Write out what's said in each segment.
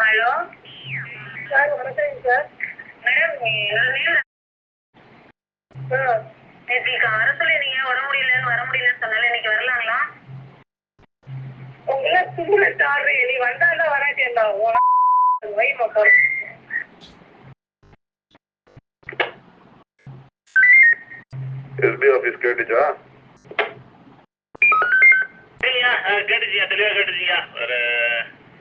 Hello. Sir வணக்கம் sir. Madam நேற்றுக்கு அரசுல நீங்க உடம்பு முடியலன்னு வர முடியலன்னு சொன்னால இன்னைக்கு வரலாங்களா? உங்களை சும்மா ஆடுறீ நீ வந்தால வராட்டி என்ன? வை மக்கள் எஸ்பி ஆபீஸ் கேட்டுச்சா? கேட்டுச்சியா? தெளிவாக கேட்டுச்சியா? ஒரு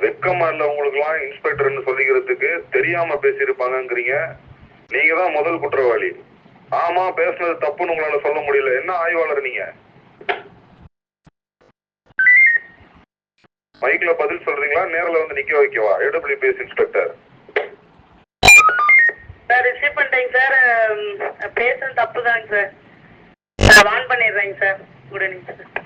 வெக்கமா இல்ல உங்களுக்குலாம் இன்ஸ்பெக்டர்னு சொல்லிக்கிறதுக்கு தெரியாம பேசியிருப்பாங்கங்கிறீங்க. நீங்க தான் முதல் குற்றவாளி. ஆமா பேசுனது தப்புன்னு உங்களால சொல்ல முடியல. என்ன ஆய்வாளர் நீங்க? மைக்ல பதில் சொல்றீங்களா? நேர்ல வந்து நிக்க வைக்கவா? AWPS inspector. சார் ரிசீவ் பண்ணிட்டேங்க சார். பேசுறது தப்பு தாங்க சார். நான் வான் பண்ணிடுறேங்க சார். உடனே. சார்